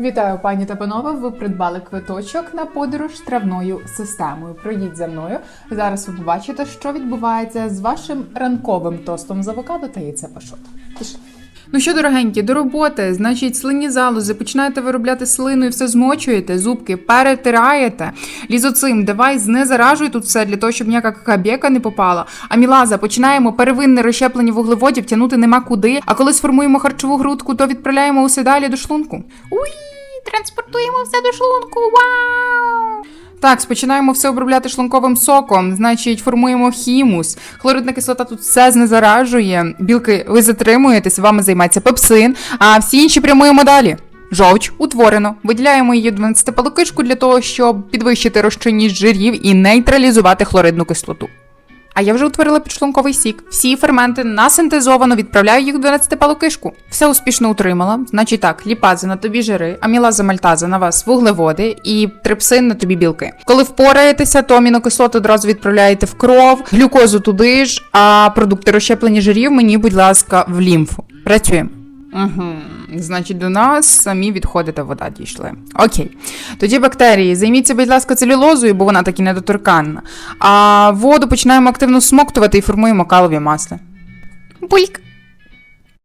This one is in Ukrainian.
Вітаю, пані та панове. Ви придбали квиточок на подорож травною системою. Пройдіть за мною. Зараз ви побачите, що відбувається з вашим ранковим тостом з авокадо та яйця пашот. Пішли. Ну що, дорогенькі, до роботи, значить, слинні залози, починаєте виробляти слину і все змочуєте, зубки перетираєте. Лізоцим, давай знезаражуй тут все для того, щоб ніяка какабєка не попала. Амілаза, починаємо первинне розщеплення вуглеводів, тягнути нема куди. А коли сформуємо харчову грудку, то відправляємо усе далі до шлунку. Уй, транспортуємо все до шлунку. Вау! Так, спочинаємо все обробляти шлунковим соком, значить, формуємо хімус. Хлоридна кислота тут все знезаражує. Білки, ви затримуєтесь, вами займається пепсин, а всі інші прямуємо далі. Жовч утворено. Виділяємо її 12 палокишку для того, щоб підвищити розчинність жирів і нейтралізувати хлоридну кислоту. А я вже утворила підшлунковий сік. Всі ферменти насинтезовано відправляю їх в 12 палокишку. Все успішно утримала. Значить так, ліпази на тобі жири, амілаза мальтаза на вас вуглеводи і трипсин на тобі білки. Коли впораєтеся, то амінокислоти одразу відправляєте в кров, глюкозу туди ж, а продукти розщеплення жирів мені, будь ласка, в лімфу. Працюємо. Угу. Значить, до нас самі відходи та вода дійшли. Окей. Тоді бактерії. Займіться, будь ласка, целюлозою, бо вона таки недоторканна. А воду починаємо активно смоктувати і формуємо калові масли. Бульк.